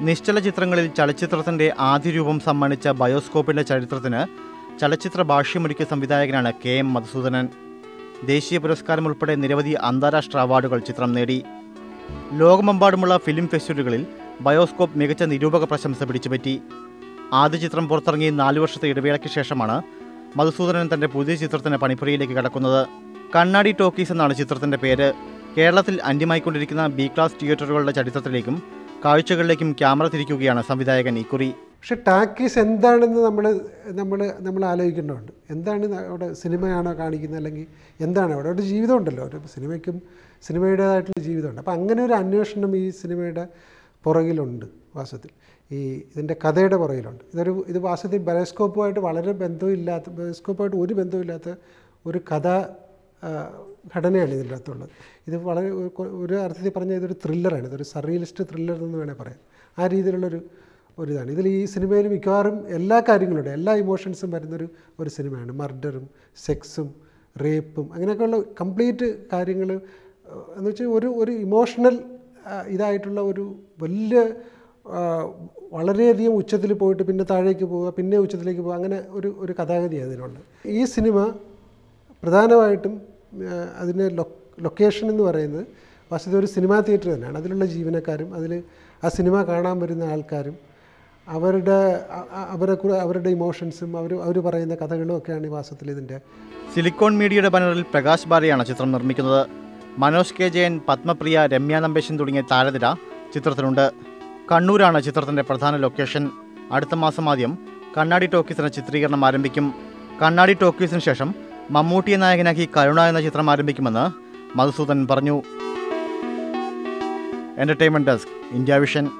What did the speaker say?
നിശ്ചല ചിത്രങ്ങളിൽ ചലച്ചിത്രത്തിന്റെ ആദ്യ രൂപം സമ്മാനിച്ച ബയോസ്കോപ്പിന്റെ ചരിത്രത്തിന് ചലച്ചിത്ര ഭാഷ്യമൊരുക്കിയ സംവിധായകനാണ് കെ എം മധുസൂദനൻ. ദേശീയ പുരസ്കാരം ഉൾപ്പെടെ നിരവധി അന്താരാഷ്ട്ര അവാർഡുകൾ ചിത്രം നേടി. ലോകമെമ്പാടുമുള്ള ഫിലിം ഫെസ്റ്റിവലുകളിൽ ബയോസ്കോപ്പ് മികച്ച നിരൂപക പ്രശംസ പിടിച്ചുപറ്റി ആദ്യ ചിത്രം പുറത്തിറങ്ങി നാലു വർഷത്തെ ഇടവേളയ്ക്ക് ശേഷമാണ് മധുസൂദനൻ തന്റെ പുതിയ ചിത്രത്തിന് പണിപ്പുരയിലേക്ക് കടക്കുന്നത്. കണ്ണാടി ടോക്കീസ് എന്നാണ് ചിത്രത്തിന്റെ പേര്. കേരളത്തിൽ അന്യമായിക്കൊണ്ടിരിക്കുന്ന ബി ക്ലാസ് തിയേറ്ററുകളുടെ ചരിത്രത്തിലേക്കും കാഴ്ചകളിലേക്കും ക്യാമറ തിരിക്കുകയാണ് സംവിധായകൻ ഇക്കുറി പക്ഷെ ടാക്കീസ് എന്താണെന്ന് നമ്മൾ നമ്മൾ നമ്മൾ ആലോചിക്കേണ്ടതുണ്ട്. എന്താണ് അവിടെ സിനിമയാണോ കാണിക്കുന്നത്? അല്ലെങ്കിൽ എന്താണ് അവിടെ? ഒരു ജീവിതമുണ്ടല്ലോ. ഒരു സിനിമയ്ക്കും സിനിമയുടേതായിട്ടുള്ള ജീവിതമുണ്ട്. അപ്പോൾ അങ്ങനെ ഒരു അന്വേഷണം ഈ സിനിമയുടെ പുറകിലുണ്ട് വാസ്തവത്തിൽ. ഈ ഇതിന്റെ കഥയുടെ പുറകിലുണ്ട്. ഇതൊരു ഇത് വാസ്തവത്തിൽ ബയോസ്കോപ്പുമായിട്ട് വളരെ ബന്ധമില്ലാത്ത ബയോസ്കോപ്പുമായിട്ട് ഒരു ബന്ധമില്ലാത്ത ഒരു കഥ ഘടനയാണ് ഇതിന്റെ അകത്തുള്ളത് ഇത് വളരെ ഒരു- അർത്ഥത്തിൽ പറഞ്ഞാൽ ഇതൊരു ത്രില്ലറാണ് ഇതൊരു സർറിയലിസ്റ്റ് ത്രില്ലർ എന്ന് വേണേൽ പറയാം. ആ രീതിയിലുള്ളൊരു ഒരു ഇതാണ് ഇതിൽ ഈ സിനിമയിൽ മിക്കവാറും എല്ലാ കാര്യങ്ങളുണ്ട്. എല്ലാ ഇമോഷൻസും വരുന്നൊരു ഒരു സിനിമയാണ്. മർഡറും സെക്സും റേപ്പും അങ്ങനെയൊക്കെയുള്ള കംപ്ലീറ്റ് കാര്യങ്ങൾ എന്ന് വെച്ചാൽ ഒരു ഒരു ഇമോഷണൽ ഇതായിട്ടുള്ള ഒരു വലിയ വളരെയധികം ഉച്ചത്തിൽ പോയിട്ട് പിന്നെ താഴേക്ക് പോവുക പിന്നെ ഉച്ചത്തിലേക്ക് പോവുക അങ്ങനെ ഒരു ഒരു കഥാഗതിയാണ് ഇതിനുള്ളത് ഈ സിനിമ പ്രധാനമായിട്ടും അതിന് ലൊക്കേഷൻ എന്ന് പറയുന്നത് വസ്തുത ഒരു സിനിമാ തിയേറ്റർ തന്നെയാണ്. അതിലുള്ള ജീവനക്കാരും അതിൽ ആ സിനിമ കാണാൻ വരുന്ന ആൾക്കാരും അവരുടെ അവരെ അവരുടെ ഇമോഷൻസും അവർ അവർ പറയുന്ന കഥകളും ഒക്കെയാണ് ഈ വാസ്തവത്തിൽ ഇതിന്റെ. സിലിക്കോൺ മീഡിയയുടെ ബാനറിൽ പ്രകാശ് ബാലയാണ് ചിത്രം നിർമ്മിക്കുന്നത്. മനോജ് കെ ജയൻ പത്മപ്രിയ രമ്യ നമ്പേശൻ തുടങ്ങിയ താരനിര ചിത്രത്തിലുണ്ട്. കണ്ണൂരാണ് ചിത്രത്തിന്റെ പ്രധാന ലൊക്കേഷൻ അടുത്ത മാസം ആദ്യം കണ്ണാടി ടോക്കീസിന് ചിത്രീകരണം ആരംഭിക്കും. കണ്ണാടി ടോക്കീസിന് ശേഷം മമ്മൂട്ടിയെ നായകനാക്കി കരുണ എന്ന ചിത്രം ആരംഭിക്കുമെന്ന് മധുസൂദൻ പറഞ്ഞു. Entertainment desk India vision